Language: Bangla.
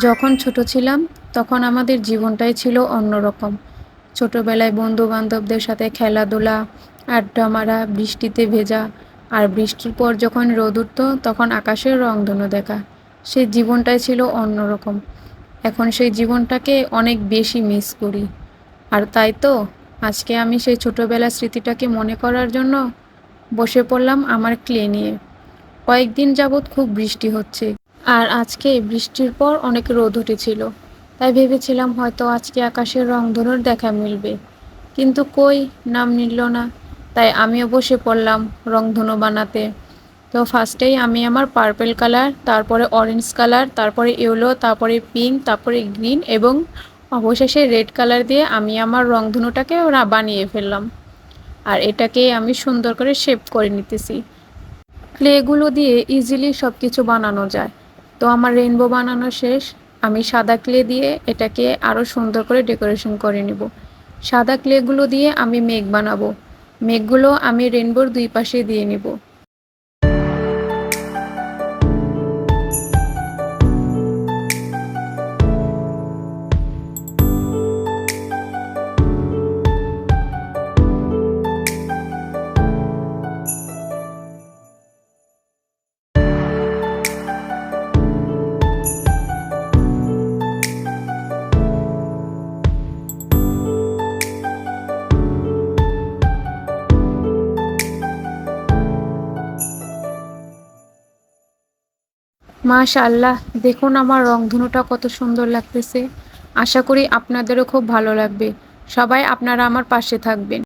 যখন ছোট ছিলাম, তখন আমাদের জীবনটাই ছিল অন্যরকম। ছোটোবেলায় বন্ধু বান্ধবদের সাথে খেলাধুলা, আড্ডা মারা, বৃষ্টিতে ভেজা, আর বৃষ্টির পর যখন রোদ উঠতো, তখন আকাশের রংধনু দেখা। সেই জীবনটাই ছিল অন্যরকম। এখন সেই জীবনটাকে অনেক বেশি মিস করি। আর তাই তো, আজকে আমি সেই ছোটোবেলার স্মৃতিটাকে মনে করার জন্য বসে পড়লাম আমার ক্লে নিয়ে। কয়েকদিন যাবৎ খুব বৃষ্টি হচ্ছে। আর আজকে বৃষ্টির পর অনেক রোদ উঠেছিল। তাই ভেবেছিলাম হয়তো আজকে আকাশের রংধনুর দেখা মিলবে। কিন্তু কই? নাম নিল না। তাই আমিও বসে পড়লাম রংধনু বানাতে। তো ফার্স্টেই আমি আমার পার্পেল কালার তারপরে অরেঞ্জ কালার তারপরে ইয়েলো তারপরে পিঙ্ক তারপরে গ্রিন এবং অবশেষে রেড কালার দিয়ে আমি আমার রংধনুটাকে ওরা বানিয়ে ফেললাম। আর এটাকে আমি সুন্দর করে শেপ করে নিতেছি। ক্লেগুলো দিয়ে ইজিলি সব কিছু বানানো যায়। তো আমার রেইনবো বানানো শেষ। আমি সাদা ক্লে দিয়ে এটাকে আরও সুন্দর করে ডেকোরেশন করে নেব। সাদা ক্লেগুলো দিয়ে আমি মেঘ বানাবো। মেঘগুলো আমি রেইনবোর দুই পাশে দিয়ে নেব। মাশাআল্লাহ, দেখুন আমার রংধনুটা কত সুন্দর লাগতেছে। আশা করি আপনাদেরও খুব ভালো লাগবে। সবাই আপনারা আমার পাশে থাকবেন।